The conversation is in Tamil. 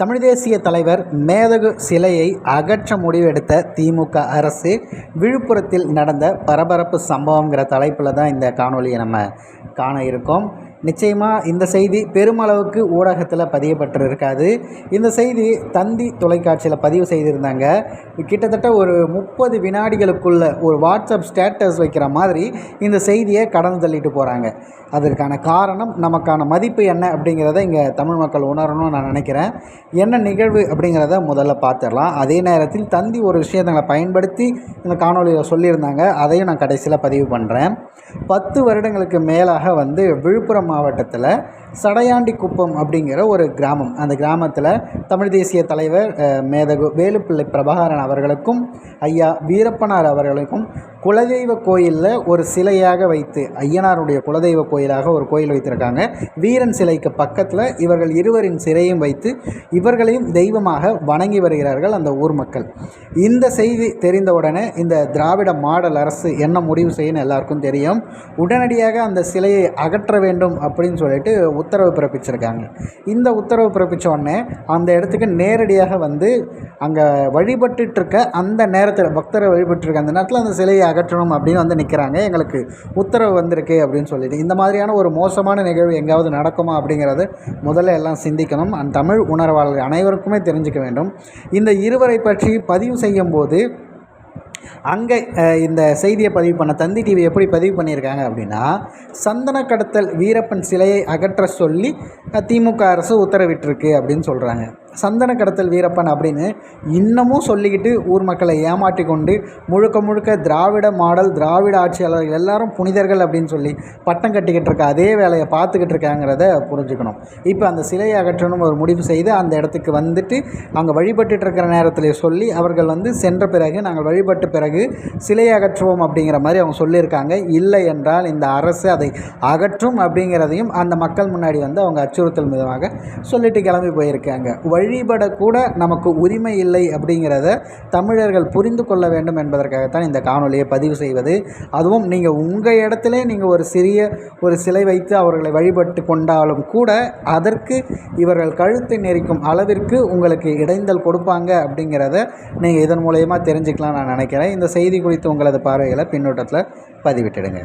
தமிழ் தேசிய தலைவர் மேதகு சிலையை அகற்ற முடிவெடுத்த திமுக அரசு விழுப்புரத்தில் நடந்த பரபரப்பு சம்பவங்கிற தலைப்பில் தான் இந்த காணொலியை நம்ம காண இருக்கோம். நிச்சயமாக இந்த செய்தி பெருமளவுக்கு ஊடகத்தில் பதியப்பட்டிருக்காது. இந்த செய்தி தந்தி தொலைக்காட்சியில் பதிவு செய்திருந்தாங்க. கிட்டத்தட்ட ஒரு முப்பது வினாடிகளுக்குள்ள ஒரு வாட்ஸ்அப் ஸ்டேட்டஸ் வைக்கிற மாதிரி இந்த செய்தியை கடந்து தள்ளிட்டு போகிறாங்க அதற்கான காரணம் நமக்கான மதிப்பு என்ன அப்படிங்கிறத இங்கே தமிழ் மக்கள் உணரணும்னு நான் நினைக்கிறேன். என்ன நிகழ்வு அப்படிங்கிறத முதல்ல பார்த்துடலாம். அதே நேரத்தில் தந்தி ஒரு விஷயத்தங்களை பயன்படுத்தி இந்த காணொலியில் சொல்லியிருந்தாங்க. அதையும் நான் கடைசியில் பதிவு பண்ணுறேன் பத்து வருடங்களுக்கு மேலாக வந்து விழுப்புரம் மாவட்டத்தில் சடையாண்டி குப்பம் அப்படிங்கிற ஒரு கிராமம். அந்த கிராமத்தில் தமிழ் தேசிய தலைவர் மேதகு வேலுப்பிள்ளை பிரபாகரன் அவர்களுக்கும் ஐயா வீரப்பனார் அவர்களுக்கும் குலதெய்வ கோயிலில் ஒரு சிலையாக வைத்து ஐயனாருடைய குலதெய்வ கோயிலாக ஒரு கோயில் வைத்திருக்காங்க. வீரன் சிலைக்கு பக்கத்தில் இவர்கள் இருவரின் சிலையும் வைத்து இவர்களையும் தெய்வமாக வணங்கி வருகிறார்கள் அந்த ஊர் மக்கள். இந்த செய்தி தெரிந்தவுடனே இந்த திராவிட மாடல் அரசு என்ன முடிவு செய்யணும் எல்லாருக்கும் தெரியும். உடனடியாக அந்த சிலையை அகற்ற வேண்டும் அப்படின்னு சொல்லிட்டு உத்தரவு பிறப்பிச்சிருக்காங்க. இந்த உத்தரவு பிறப்பித்த உடனே அந்த இடத்துக்கு நேரடியாக வந்து அங்கே வழிபட்டுருக்க அந்த நேரத்தில் பக்தரை வழிபட்டுருக்க அந்த நேரத்தில் அந்த சிலையை அகற்றணும் அப்படின்னு வந்து நிற்கிறாங்க எங்களுக்கு உத்தரவு வந்திருக்கு அப்படின்னு சொல்லிட்டு. இந்த மாதிரியான ஒரு மோசமான நிகழ்வு எங்காவது நடக்குமா அப்படிங்கிறது முதல்ல எல்லாம் சிந்திக்கணும். அண்ட் தமிழ் உணர்வாளர்கள் அனைவருக்குமே தெரிஞ்சுக்க வேண்டும். இந்த இருவரை பற்றி பதிவு செய்யும் போது அங்கே இந்த செய்தியை பதிவு பண்ண தந்தி டிவி எப்படி பதிவு பண்ணியிருக்காங்க அப்படின்னா சந்தன கடத்தல் வீரப்பன் சிலையை அகற்ற சொல்லி திமுக அரசு உத்தரவிட்டிருக்கு அப்படின்னு சொல்கிறாங்க சந்தன கடத்தல் வீரப்பன் அப்படின்னு இன்னமும் சொல்லிக்கிட்டு ஊர் மக்களை ஏமாற்றி கொண்டு முழுக்க முழுக்க திராவிட மாடல் திராவிட ஆட்சியாளர்கள் எல்லாரும் புனிதர்கள் அப்படின்னு சொல்லி பட்டம் கட்டிக்கிட்டு இருக்க அதே வேலையை பார்த்துக்கிட்டு இருக்காங்கிறத புரிஞ்சுக்கணும். இப்போ அந்த சிலையை அகற்றணும் ஒரு முடிவு செய்து அந்த இடத்துக்கு வந்துட்டு அங்கே வழிபட்டு இருக்கிற நேரத்தில் சொல்லி அவர்கள் வந்து சென்ற பிறகு நாங்கள் வழிபட்ட பிறகு சிலையை அகற்றுவோம் அப்படிங்கிற மாதிரி அவங்க சொல்லியிருக்காங்க. இல்லை என்றால் இந்த அரசு அதை அகற்றும் அப்படிங்கிறதையும் அந்த மக்கள் முன்னாடி வந்து அவங்க அச்சுறுத்தல் விதமாக சொல்லிட்டு கிளம்பி போயிருக்காங்க. வழிபடக்கூட நமக்கு உரிமை இல்லை அப்படிங்கிறத தமிழர்கள் புரிந்து கொள்ள வேண்டும் என்பதற்காகத்தான் இந்த காணொலியை பதிவு செய்வது. அதுவும் நீங்கள் உங்கள் இடத்துல நீங்கள் ஒரு சிறிய ஒரு சிலை வைத்து அவர்களை வழிபட்டு கொண்டாலும் கூட அதற்கு இவர்கள் கழுத்தை நெரிக்கும் அளவிற்கு உங்களுக்கு இடைந்தல் கொடுப்பாங்க அப்படிங்கிறத நீங்கள் இதன் மூலயமா தெரிஞ்சுக்கலாம் நான் நினைக்கிறேன். இந்த செய்தி குறித்து உங்களது பார்வைகளை பின்னோட்டத்தில் பதிவிட்டுடுங்க.